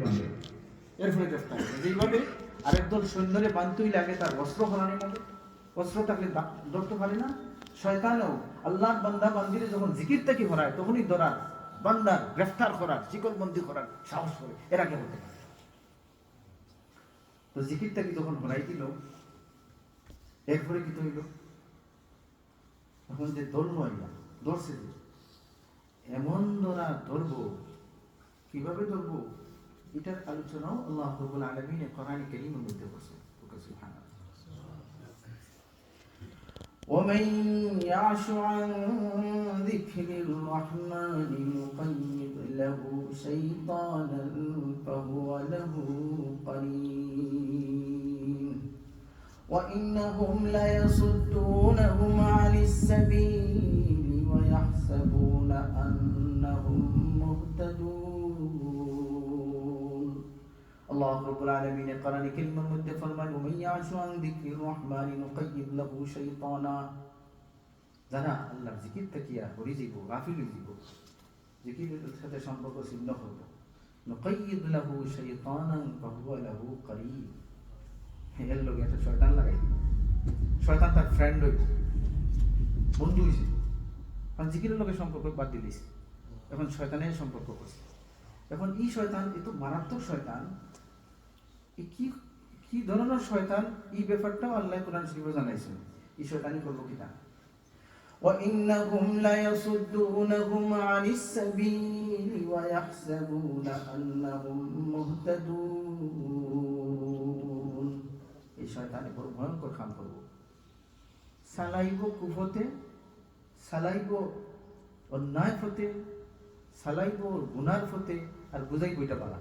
বাঁধে এরপরে গ্রেফতার করে এইভাবে আরেক সৈন্যরে লাগে, তার বস্ত্র থাকলে দা- ধরতে পারে না। শয়তানও আল্লাহর বান্দা যখন জিকির হরায়, তখনই ধরার বান্দার গ্রেফতার করার চিকলবন্দি করার সাহস করে। এর আগে হতে পারে। তো জিকির যখন হরাই দিল এরপরে কি হইল? যে ধরলো এমন ধরা ধরবো, কীভাবে ধরবো? এটার আলোচনাও আল্লাহ রবুল আলমিনে কোরআন করিমের মধ্যে করছে ওকে সুবহানাল্লাহ। ومن يعش عن ذكر الرحمن نقيض له شيطانا فهو له قرين وإنهم ليصدونهم عن السبيل ويحسبون أنهم مهتدون আল্লাহ রাব্বুল আলামিন কোরআনে কারীমের মধ্যে ফরমান উমাইয়াশু আন যিকরির রহমান নুকাইয়িব লাহু শাইতানা। যারা আল্লাহর জিকির থেকে হরি জীব গাফিল জীব জিকিরের সাথে সম্পর্ক ছিন্ন হতো নুকাইয়িব লাহু শাইতানান ফাহুয়া লাহু করিব এর লোক একটা শয়তান লাগাই শয়তান তার ফ্রেন্ড হইছে বন্ধু হইছে কারণ জিকিরের লোকের সম্পর্ক বাদ দিলিস এখন শয়তানের সম্পর্ক করছে। এখন এই শয়তান এত মারাত্মক শয়তান কি কি ধরনের শয়তান এই ব্যাপারটাও আল্লাহ কোরআন শরীফে জানাইছেন এই শয়তানি করবো কিনা وإنهم ليصدونهم عن السبيل ويحسبون أنهم مهتدون এই শয়তানে বড় ভয়ঙ্কর কাম করব সালাইব কুফতে সালাইব অন্যায় ফতে সালাইব গুনার ফতে আর বুঝাইব এটা পালা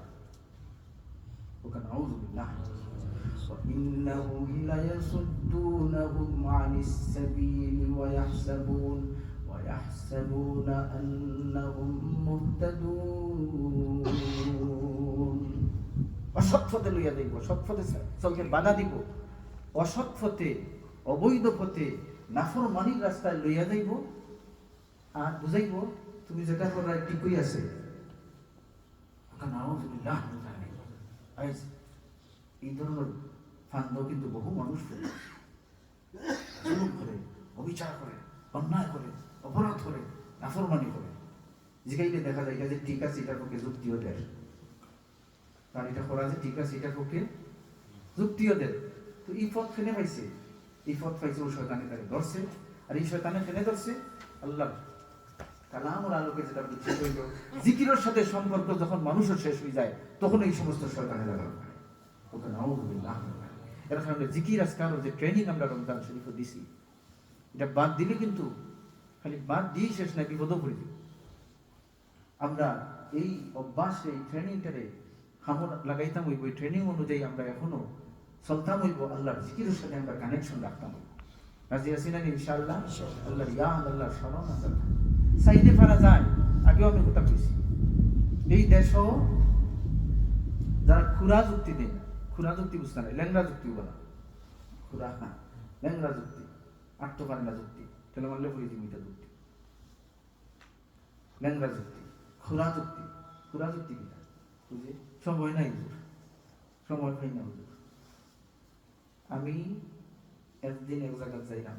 ওকে নাউজুবিল্লাহ وإنهم ليصدونهم عن السبيل ويحسبون ويحسبون أنهم مهتدون অসৎ পথে লইয়া যাইব সৎ পথে চলতে বাধা দিব অসৎ পথে অবৈধ পথে নাফর মানির রাস্তায় লইয়া যাইব আর বুঝাইব তুমি যেটা করার ঠিকই আছে নাউজুবিল্লাহ আইস এই ধরনের ফান্দ কিন্তু বহু মানুষ করে। জুলুম করে, অবিচার করে, অন্যায় করে, অপরাধ করে, নাফরমানি করে। জিগাইলে দেখা যায় যে ঠিক আছে, এটার পক্ষে যুক্তিও দেয় কারণ এটা করা যে ঠিক আছে, এটার পক্ষে যুক্তিও দেয় তো এই পথ ফেনে পাইছে? এই পথ পাইছে ও শয়তানে তাকে ধরছে। আর এই শয়তানে ফেনে ধরছে? আল্লাহ কালামুর আলোকে যেটা হইল, জিকিরের সাথে সম্পর্ক যখন মানুষের শেষ হয়ে যায়, তখন এই সমস্ত এর কারণে জিকির যে ট্রেনিং আমরা রমজান দিছি, এটা বাদ দিলে কিন্তু খালি বাদ দিয়েই শেষ না আমরা এই অভ্যাস, এই ট্রেনিংটারে হামর লাগাইতাম এই ট্রেনিং অনুযায়ী আমরা এখনও চলতাম হইব, আল্লাহর সাথে আমরা কানেকশন রাখতাম রাজি আছি না ইনশাআল্লাহ, আল্লাহর ইয়াদ, আল্লাহর স্মরণ আল্লাহ সাইডে ফারা যায়, আগেও আমি কথা কইছি এই দেশও যারা খুরা যুক্তি দেয়, খুরা যুক্তি বুঝতে নাই ল্যাংরা যুক্তি বলা। খুরা হ্যাঁ ল্যাংরা যুক্তি আত্মকান্না যুক্তি তাহলে মানলে বলি জীবিতা যুক্তি। ল্যাংরা যুক্তি, খুরা যুক্তি খুরা যুক্তি কিনা বুঝে সময় নাই সময় পাই না আমি একদিন এক জায়গায় যাইলাম।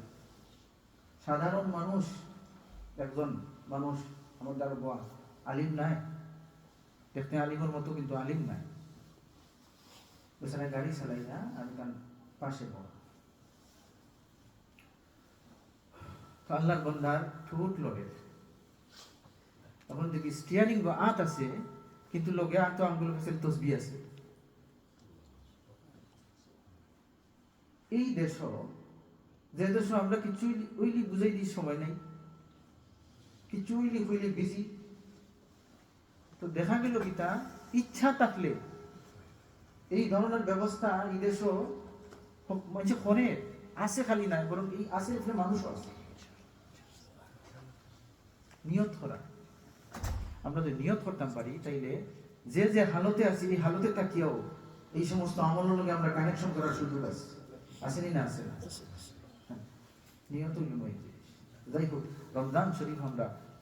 সাধারণ মানুষ একজন মানুষ আমার দ্বারা আলিম নাই। দেখতে আলিমের মতো, কিন্তু আলিম নাই। বেচারা গাড়ি চালাই না, আমি তার পাশে বড় তো আল্লাহর বন্দার ঠোঁট লগে। তখন দেখি স্টিয়ারিং বা আঁত আছে, কিন্তু লগে আত আঙ্গুল কাছে তসবি আছে। এই দেশ, যে দেশ আমরা কিছুই ওইলি বুঝাই দিই, সময় নাই। হইলে তো দেখা গেল ইচ্ছা থাকলে। এই ধরনের ব্যবস্থা করে খালি নাই বরং এই নিয়ত করা। আমরা যদি নিয়ত করতাম পারি তাইলে যে যে হালতে আছি এই হালতে তাকিয়েও এই সমস্ত আমলের লগে আমরা কানেকশন করার সুযোগ আছে। আসেনি না আছে হ্যাঁ, নিয়ত যাই হোক রমজান শরীফ আমরা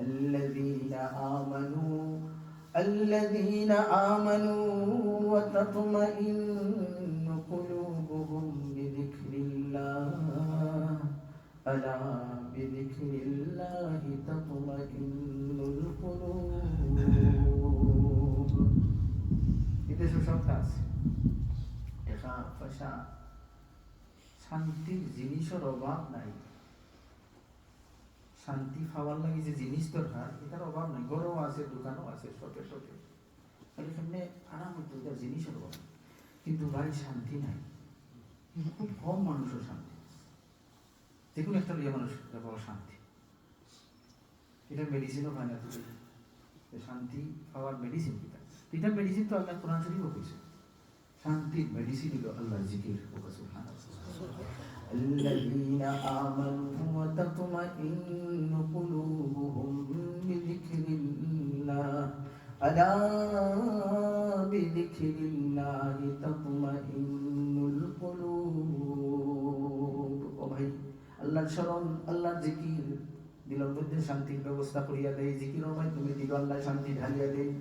الذين آمنوا الذين آمنوا وتطمئن قلوبهم بذكر الله ألا بذكر الله تطمئن القلوب এতে সুশব্দ আছে টাকা পয়সা শান্তির জিনিসের অভাব নাই শান্তি পাওয়ার লাগে যে জিনিস দরকার, এটার অভাব নাই। ঘরও আছে, দোকানও আছে ছোটে ছোটে খালি সামনে আরাম হইতে ওইটার জিনিসের অভাব। কিন্তু ভাই, শান্তি নাই। খুব কম মানুষের শান্তি কোনো একটা লিয়ে মানুষ বড় শান্তি। এটা মেডিসিনও হয় না তুমি শান্তি পাওয়ার মেডিসিন কিটা এটা মেডিসিন তো আল্লাহ কোরআন শরীফও কইছে শান্তির মেডিসিন হলো আল্লাহ জিকির। সুবহানাল্লাহ الذين آمنوا وتطمئن قلوبهم بذكر الله ألا بذكر الله تطمئن القلوب ও ভাই আল্লাহর স্মরণ আল্লাহর জিকির দিলের মধ্যে শান্তির ব্যবস্থা করিয়া দেয় জিকিরের মাধ্যমে দিল আল্লাহ শান্তি ঢালিয়া দেয়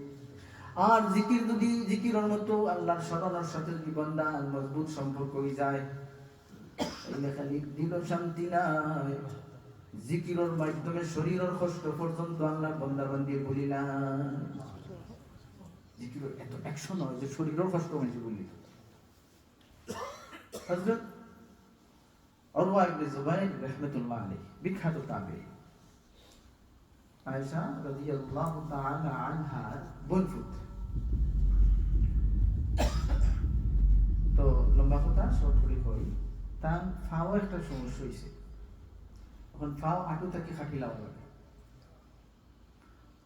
আর জিকির যদি জিকিরের মতো আল্লাহর স্মরণের সাথে যদি বন্দা মজবুত সম্পর্ক হয়ে যায় তাইলে খালি দিল শান্তি নাই। জিকিরের মাধ্যমে শরীরের কষ্ট পর্যন্ত আল্লাহ বন্দা বান্দিয়ে বলি না জিকিরের এত অ্যাকশন হয় যে শরীরের কষ্ট হয়েছে বলি। হযরত অরওয়া ইবনে জুবাইর রাহমাতুল্লাহ আলাইহি, বিখ্যাত তাবেঈ আয়েশা রাদিয়াল্লাহু তাআলা আনহা বোনফুত তো লম্বা কথা, শর্ট করে কই তার ফাও একটা সমস্যা হয়েছে। এখন ফাও আটু থেকে খাটি লাভ লাগে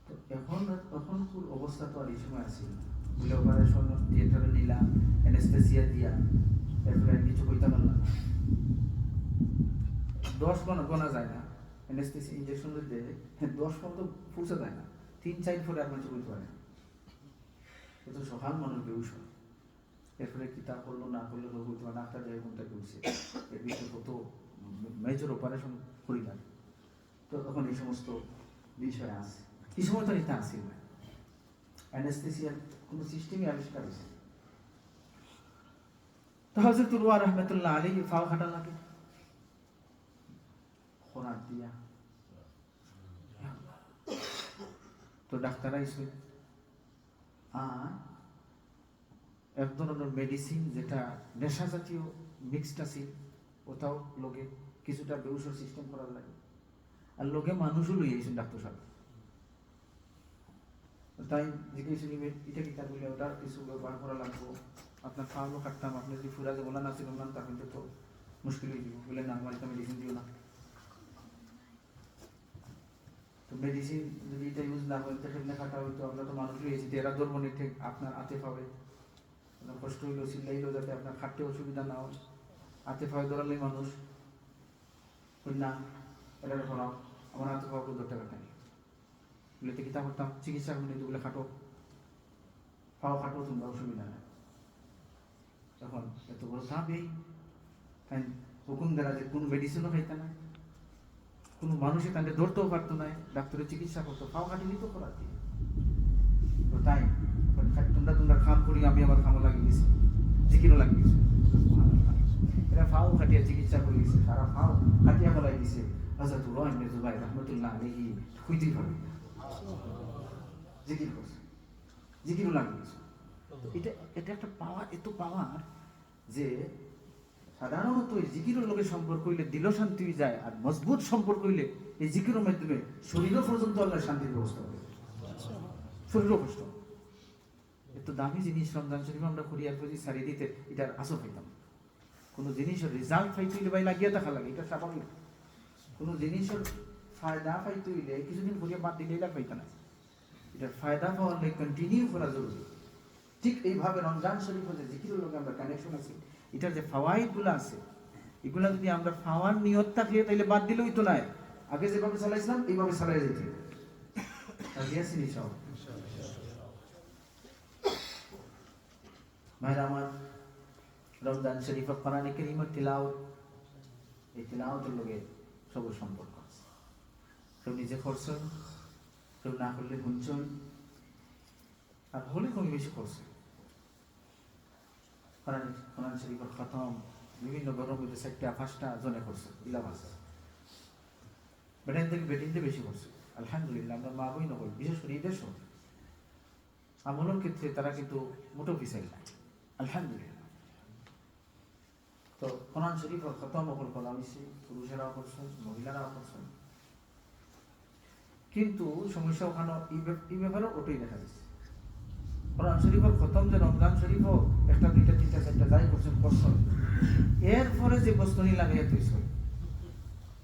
তো এখন তখন অবস্থা তো আর এই সময় আসিল বলে অপারেশন থিয়েটারে নিলাম অ্যানেস্থেসিয়া দিয়া, এরপরে কিছু কইতে পারলাম না। দশ গণা গণা যায় না। অ্যানেস্থেসিয়া ইঞ্জেকশন দেয় দশ পর্যন্ত ফুরসে যায় না। তিন, চার আর কিছু কইতে পারে তো সকাল মানুষ বেউস হয়। এরপরে কিতাব করল, না করল ডাক্তার যাই কোনটা করছে। এর ভিতরে কত মেজর অপারেশন করি না। তো তখন এই সমস্ত বিষয় আছে এই সময় তো আসে অ্যানেস্থেসিয়ার কোনো সিস্টেমই আবিষ্কার হয়েছে তো হজরত রহমতুল্লাহ আলী ফাও খাটা লাগে। খোরাক দিয়া। তো ডাক্তার আইসে আর এক ধরনের মেডিসিন যেটা নেশা জাতীয় মিক্সড আছে ওটাও লোকে কিছুটা বেউসর সিস্টেম করার লাগে। আর লোকে মানুষও লই আইছেন ডাক্তার সাহেব। তাই জিজ্ঞেস নিবে, এটা কি তার বলে কিছু ব্যবহার করা লাগবো? আপনার খাওয়ানো কাটতাম, আপনি যদি ফুরা যে বলা না ছিল না তা কিন্তু তো মুশকিল হয়ে যাবে। বলে, না, আমার মেডিসিন দিও না। তো মেডিসিন যদি এটা ইউজ না হয় সেখানে খাটা হইতো আমরা তো মানুষ রয়েছি তেরা ধর্মনি ঠিক আপনার আতে পাবে। কষ্ট হইলেও চিল্লাইলেও যাতে আপনার খাটতে অসুবিধা না হয়। আতে পাবে ধরালে মানুষ না, এটা ধরাও আমার হাতে পাওয়া টাকা নাই বলে, তো কিতা করতাম? চিকিৎসা করলে তো বলে খাটো। পাও খাটো, তোমরা অসুবিধা নেই। তখন এত বড় সাপ এই। তাই হুকুম দেওয়া যে কোনো মেডিসিনও খাইতে না কোনো মানুষে তাকে ধরতেও পারতো না ডাক্তারের চিকিৎসা করতো ফাও কাটি নিত করার দিয়ে তো তাই খালি তোমরা খাম করি, আমি আমার খামও লাগিয়ে গেছি জিকিরও লাগিয়ে গেছে এরা ফাও খাটিয়া চিকিৎসা করে গেছে তারা ফাও খাটিয়া বলাই দিছে। হজরত রহিম জুবাই রহমতুল্লাহ পারবে জিকির করছে। জিকিরও লাগিয়ে এটা এটা একটা পাওয়ার এত পাওয়ার যে সাধারণত এই জিকিরের লোকের সম্পর্ক হইলে দিল শান্তি যায়, আর মজবুত সম্পর্ক হইলে এই জিকিরের মাধ্যমে শরীরও পর্যন্ত আল্লাহ শান্তির ব্যবস্থা হবে শরীরও কষ্ট। এত দামি জিনিস রমজান শরীফ আমরা আর করি সারি দিতে, এটার আসো পাইতাম কোনো জিনিসের রেজাল্ট পাইতে হইলে ভাই লাগিয়ে থাকা লাগে, এটা স্বাভাবিক। কোনো জিনিসের ফায়দা পাইতে হইলে, কিছুদিন করিয়া বাদ দিলে এটা পাইতে না। এটার ফায়দা পাওয়ার লাগে কন্টিনিউ করা জরুরি। ঠিক এইভাবে রমজান শরীফ হতে জিকিরের লোক আমরা কানেকশন আছে, এটার যে ফাওয়াইদগুলো আছে, এগুলা যদি আমরা ফাওয়ার নিয়ত থাকলে তাইলে বাদ দিলেই তো নাই। আগে যেভাবে চালাইছিলাম, এইভাবে চালাই যেতে। রাজি আছেন ভাইরা আমার রমজান শরীফ কোরআনে কারীমের তিলাওয়াত এই তিলাওয়াতের লগে সব সম্পর্ক কেউ নিজে করছেন কেউ না করলে শুনছেন আর হলে কম বেশি করছে কোরআন কোরআন খতম বিভিন্ন গরম মধ্যে চারটা পাঁচটা জনে করছে ইলাম আছে বেটাইন থেকে বেটিনতে বেশি করছে আলহামদুলিল্লাহ আমরা মা বই নকল বিশেষ করে এই দেশও আমলের ক্ষেত্রে তারা কিন্তু মোটো পিছাই না শরীফ কিন্তু সমস্যা ওখানে এই ওটাই দেখা যাচ্ছে। কোরআন শরীফের খতম যে রমজান শরীফও একটা, দুইটা, তিনটা, চারটা যাই করছেন এরপরে যে বস্তুনি লাগাইয়া তুইছ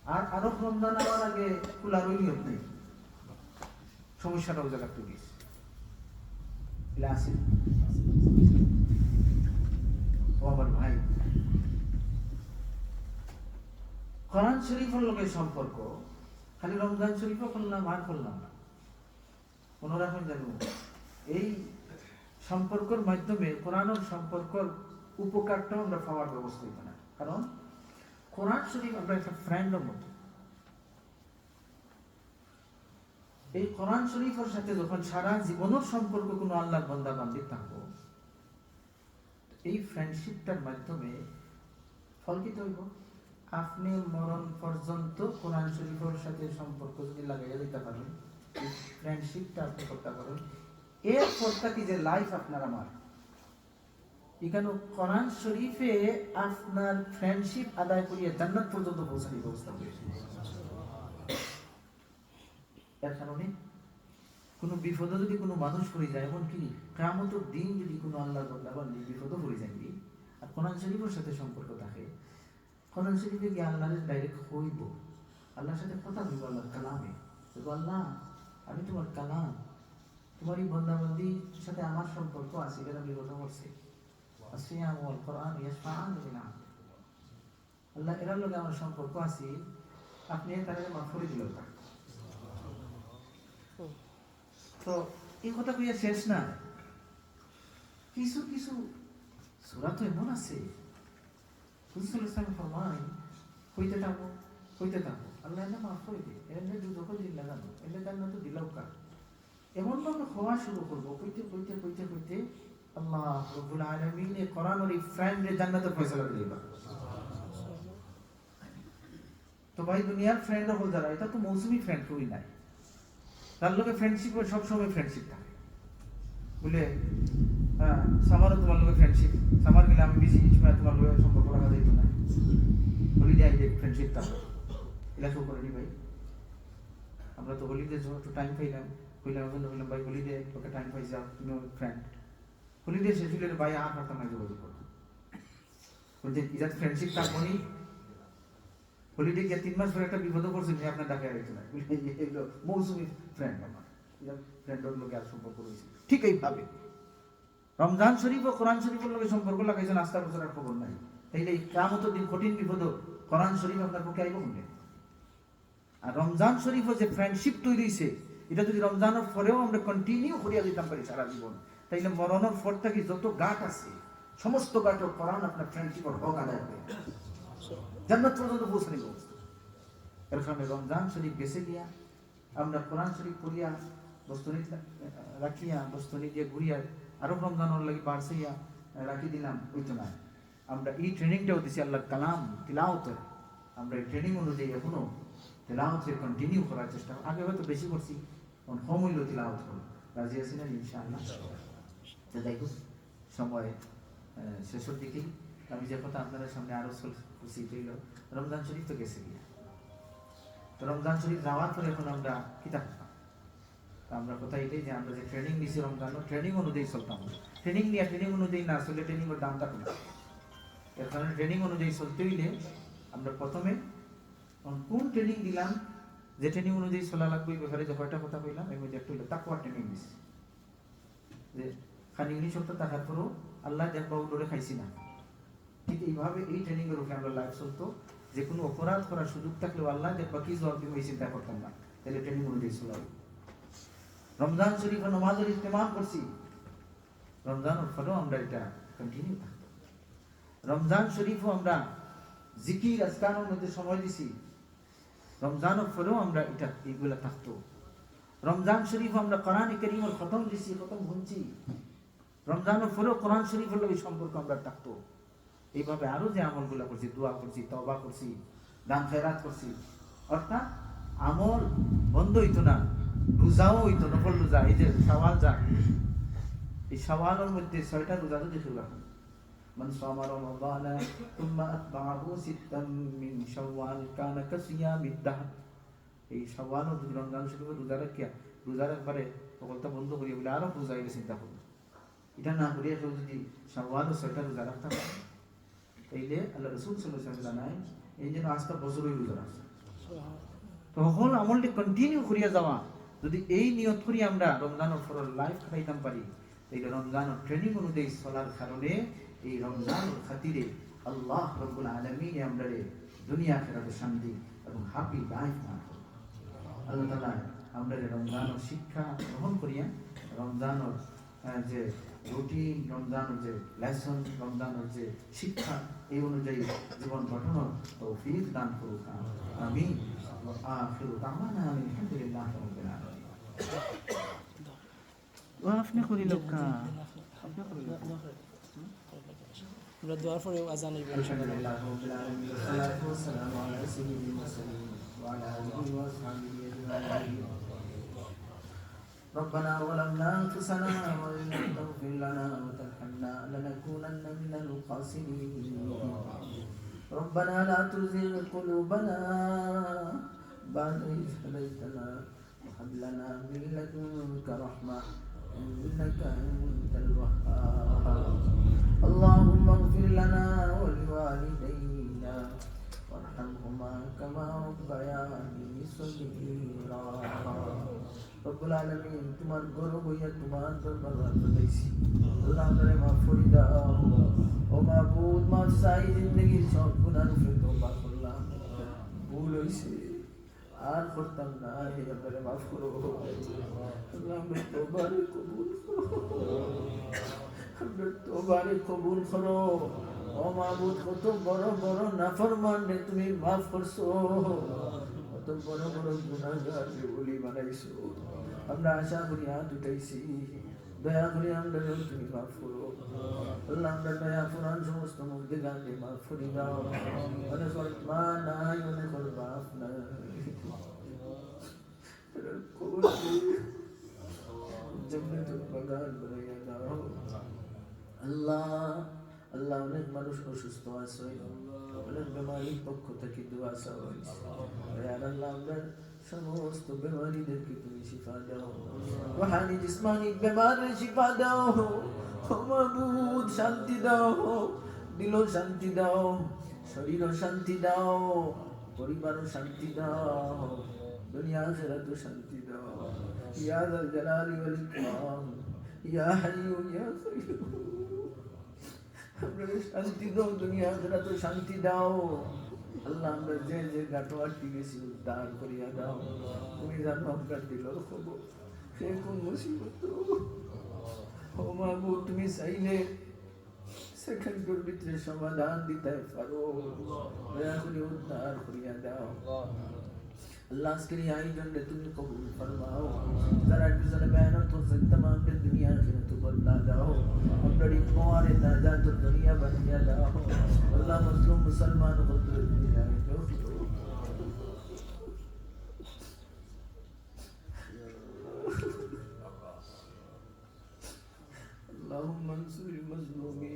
আর আরও রমজান আওয়ার আগে নিয়ম নেই? জায়গা তুলিস এগুলা আছে ভাই কোরআন শরীফের লোকের সম্পর্ক, খালি রমজান করলাম আর করলাম না। মনে রাখুন জানো এই সম্পর্কের মাধ্যমে সম্পর্কর উপকারটাও আমরা পাওয়ার ব্যবস্থা হইতে না কারণ কোরআন শরীফ আমরা একটা ফ্রেন্ডের মতো। এই কোরআন শরীফের সাথে যখন সারা জীবনের সম্পর্ক কোনো আল্লাহর বন্দা বান্ধি থাকব এই ফ্রেন্ডশিপটার মাধ্যমে ফল কি হইব। আপনি মরণ পর্যন্ত কোরআন শরীফের সাথে সম্পর্ক যদি লাগাইয়া দিতে পারেন ফ্রেন্ডশিপটা আপনি করতে পারেন এর পরটা কি যে লাইফ আপনার আমার? এখানে কোরআন শরীফে আপনার ফ্রেন্ডশিপ আদায় করিয়ে জান্নাত পর্যন্ত পৌঁছানোর ব্যবস্থা হয়েছে এর কারণে কোনো বিপদে যদি কোনো মানুষ পড়ে যায় এমনকি কেমতর দিন যদি কোনো আল্লাহর বন্ধা বান্ধি বিপদও পড়ে যায়নি আর কোরআন শরীফের সাথে সম্পর্ক থাকে। কোরআন শরীফে গিয়ে আল্লাহর ডাইরেক্ট হইব? আল্লাহর সাথে কথা বলব, আল্লাহর কালামে। বলব, আল্লাহ, আমি তোমার কালাম। তোমার এই বন্দাবন্দির সাথে আমার সম্পর্ক আছে এটা কথা বলছি আসিয়াম আল্লাহ এর লগে আমার সম্পর্ক আছে। আপনি তারে মাফ করে দিলেন না তো এই কথা কইয়া শেষ না। কিছু কিছু সুরা তো এমন আছে। হুজুর ইসলাম ফরমান কইতে থাকো কইতে থাকো। আল্লাহ এনে মাফ করে দে। এনে দুধ দিন লাগানো এনে জান্নাত তো দিলাও কা এমন ভাবে হওয়া শুরু করব, কইতে কইতে কইতে কইতে আল্লাহ রব্বুল আলামিন কোরআন এই ফ্রেন্ড জান্নাতের ফয়সালা দিয়ে দিবা তো ভাই, দুনিয়ার ফ্রেন্ড হল যারা, এটা তো মৌসুমি ফ্রেন্ড কই নাই। তার লোকে ফ্রেন্ডশিপ সবসময় ফ্রেন্ডশিপ থাকে। বলে হ্যাঁ সামারও তোমার লোকে ফ্রেন্ডশিপ সামার গেলে আমি বেশি কিছু তোমার লোকের সম্পর্ক রাখা যাইতো না। হলিডে আইডে ফ্রেন্ডশিপ থাকে এটা কেউ করেনি ভাই। আমরা তো হলিডে একটু টাইম পাইলাম। কইলাম এখন বললাম, ভাই হলিডে ওকে টাইম পাই যাও তুমি ফ্রেন্ড হলিডে শেষ হলে ভাই আর পারতাম না যোগাযোগ করো ইজাত ফ্রেন্ডশিপ থাকব নি হলিডে গিয়ে তিন মাস পরে একটা বিপদও করছে যে আপনার ডাকে আইতো না এগুলো মৌসুমি ফ্রেন্ড আমার। ফ্রেন্ডের লোকে আর সম্পর্ক রয়েছে। ঠিক এইভাবে। রমজান শরীফ ও কোরআন শরীফের লোকের সম্পর্ক লাগাইছেন আস্থা বছরের খবর নাই। তাইলে এই কামত দিন কঠিন বিপদ কোরআন শরীফ আপনার পক্ষে আইব কোনটা আর রমজান শরীফ যে ফ্রেন্ডশিপ তৈরি হয়েছে এটা যদি রমজানের পরেও আমরা কন্টিনিউ করিয়া দিতাম পারি সারা জীবন, তাইলে মরণের পর থেকে যত গাঠ আছে, সমস্ত গাঠও কোরআন আপনার ফ্রেন্ডশিপের হক আদায় হবে। জান্নাত পর্যন্ত পৌঁছানি ব্যবস্থা কারণে রমজান শরীফ গেছে গিয়া, আমরা কোরআন শরীফ পড়িয়া বস্তুনি রাখিয়া বস্তুনি দিয়ে ঘুরিয়া, আরও রমজানের লাগি বাড়ছাইয়া রাখি দিলাম ওই তো না। আমরা এই ট্রেনিংটাও দিছি আল্লাহ কালাম তিলাওতের আমরা এই ট্রেনিং অনুযায়ী এখনও তেলাওতের কন্টিনিউ করার চেষ্টা আগে হয়তো বেশি করছি, এখন অমূল্য তিলাওত করো। রাজি আছি না ইনশাআল্লাহ? সময় শেষের দিকেই। আমি যে কথা আপনাদের সামনে আরও রমজান শরীফ তো গেছে তো রমজান শরীফ যাওয়ার এখন আমরা কিতাব আমরা কথা এটাই যে আমরা যে ট্রেনিং রমজান ট্রেনিং অনুযায়ী চলতাম ট্রেনিং নিয়ে ট্রেনিং অনুযায়ী না ট্রেনিংয়ের দামটা এর কারণে ট্রেনিং অনুযায়ী চলতে আমরা প্রথমে কোন ট্রেনিং দিলাম, যে ট্রেনিং অনুযায়ী চলা লাগবে এই ব্যাপারে যে কয়টা কথা কইলাম, এর মধ্যে একটা তাকুয়ার ট্রেনিং দিছি যে খালি উনি সপ্তাহ থাকার পরও আল্লাহ দেখবা উল্টোরে খাইছি না। ঠিক এইভাবে এই ট্রেনিং এর উপরে আমরা লাইফ চলতো, যে কোনো অপরাধ করার সুযোগ থাকলেও আল্লাহ দেখবা কি জবাব দিব এই চিন্তা করতাম না। তাহলে ট্রেনিং অনুযায়ী চলা। রমজান শরীফ নমাজের ইস্তেমাল করছি। রমজানের ফলেও আমরা এটা কন্টিনিউ রমজান শরীফও আমরা জিকির আজকানের মধ্যে সময় দিছি। রমজানের ফলেও আমরা এটা, এইগুলা থাকতো। রমজান শরীফ আমরা কোরআন করিমের খতম দিছি, খতম শুনছি রমজানের ফলেও কোরআন শরীফের লোক সম্পর্ক আমরা থাকতো। এইভাবে আরো যে আমলগুলা করছি দোয়া করছি তবা করছি দান খেরাত করছি অর্থাৎ আমল বন্ধ হইতো না রোজাও হইতো নকল রোজা এই যে সওয়াল যা এই সওয়ালের মধ্যে ছয়টা রোজা তো দেখে রাখুন من صام رمضان ثم أتبعه ستا من شوال كان كصيام الدهر এই সওয়াল ও রমজান শুরু করে রোজা রাখিয়া রোজা রাখবারে সকলটা বন্ধ করিয়া বলে আরো রোজা গিয়ে চিন্তা করবো এটা না করিয়া কেউ যদি সওয়াল ও ছয়টা রোজা রাখতে পারে তাইলে আল্লাহ রসুল সাল্লাহ এই জন্য আজকাল বছরই রাখছে তখন আমলটি কন্টিনিউ করিয়া যাওয়া। যদি এই নিয়ত করি আমরা রমজানের ফরল লাইফ খাইতাম পারি, তাইলে রমজানের ট্রেনিং অনুযায়ী চলার কারণে এই রমজানের খাতিরে আল্লাহ রব্বুল আলমিন আমরা দুনিয়া ফেরাতে শান্তি এবং হ্যাপি লাইফ না আল্লাহ তালা আমরা রমজানের শিক্ষা গ্রহণ করিয়া রমজানের যে রুটিন রমজানের যে লেসন রমজানের যে শিক্ষা এই অনুযায়ী জীবন গঠনের তৌফিক দান করুক আমি আখির দামানা আলহামদুলিল্লাহ রাব্বিল আলামিন ও আপনি করি লোকা আপনি করি আমরা দোয়ার পরে আজান হইব الحمد لله رب العالمين والصلاة والسلام على سيد المرسلين وعلى آله وأصحابه أجمعين ربنا ظلمنا أنفسنا وإن لم تغفر لنا وترحمنا لنكونن من الخاسرين. ربنا لا تزغ قلوبنا بعد إذ هديتنا وهب لنا من لدنك رحمة إنك أنت الوهاب. اللهم اغفر لنا ولوالدينا وارحمهما كما ربياني صغيرا. রব্বুল আলামিন তোমার গৌরব হইয়া তোমার দরবার পাঠাইছি আল্লাহ আমারে মাফ করে দাও। ও মাবুদ মাফ চাই জিন্দগির সব গুনাহ রূপে তওবা করলাম। ভুল হইছে। আর করতাম না, হে মাফ করো। আল্লাহ আমরা কবুল কত তুমি মাফ করছ। কত বড় বড় গুনাহগার রে বলি বানাইছো। আমরা আশা করি হাত উঠাইছি দয়া করে আমরা তুমি মাফ করো। আল্লাহ, আমরা দয়া কোরআন সমস্ত মধ্যে গানে মাফ করি দাও অনেক মা নাই অনেক বাপ নাই। আল্লাহ আল্লাহ অনেক মানুষ অসুস্থ আছে। অনেক বেমারির পক্ষ থেকে দোয়া চাওয়া আল্লাহ আমরা সমস্ত বেমারিদেরকে তুমি শিফা দাও রোহানি জিসমানি বেমারের শিফা দাও মাবুদ শান্তি দাও দিলও শান্তি দাও শরীরও শান্তি দাও পরিবারও শান্তি দাও দুনিয়া আখিরাত শান্তি দাও ইয়া যাল জালালি ওয়াল ইকরাম। ইয়া হাইয়ু ইয়া কাইয়ুম। শান্তি দাও দুনিয়া আখিরাত শান্তি দাও আল্লাহ আমরা যে যে গাটোয়ার কিনেছি উদ্ধার করিয়া দাও, তুমি জানো আমরা দিল খবর সে কোন মুসিবত? ও মাবু তুমি চাইলে সেখানকার ভিতরে সমাধান দিতে পারো। দয়া করে উদ্ধার করিয়া দাও। اللہ اس کے لیے آئی جنگ تم نے قبول فرماؤ۔ ذرا گزر بہنوں تو تمام کے دنیا آخرتوں تو اللہ جاؤ۔ اور بڑی موار جا تو دنیا بن گیا جاؤ۔ اللہ مسلم مسلمان کو تو دنیا جاؤ؟ اللهم انصر المظلومين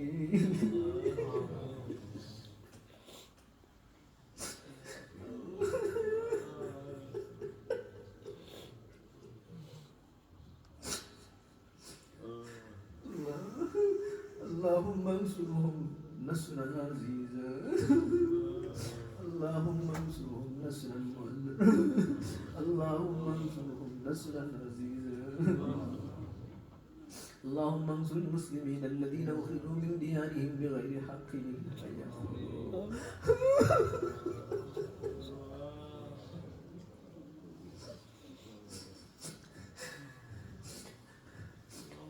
نصرا عزيزا اللهم انصر المسلمين الذين اخرجوا من ديارهم بغير حق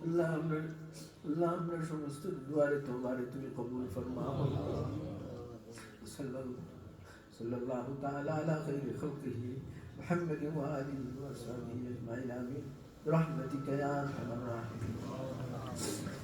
আল্লাহ আমরা আল্লাহ আমরা সমস্ত দুয়ারে তোমারে তুমি কবুল ফরমাও সাল্লাল্লাহু সাল্লাল্লাহু তাআলা আলা খাইরি খালকিহি محمد وآله وصحبه أجمعين آمين. برحمتك يا أرحم الراحمين.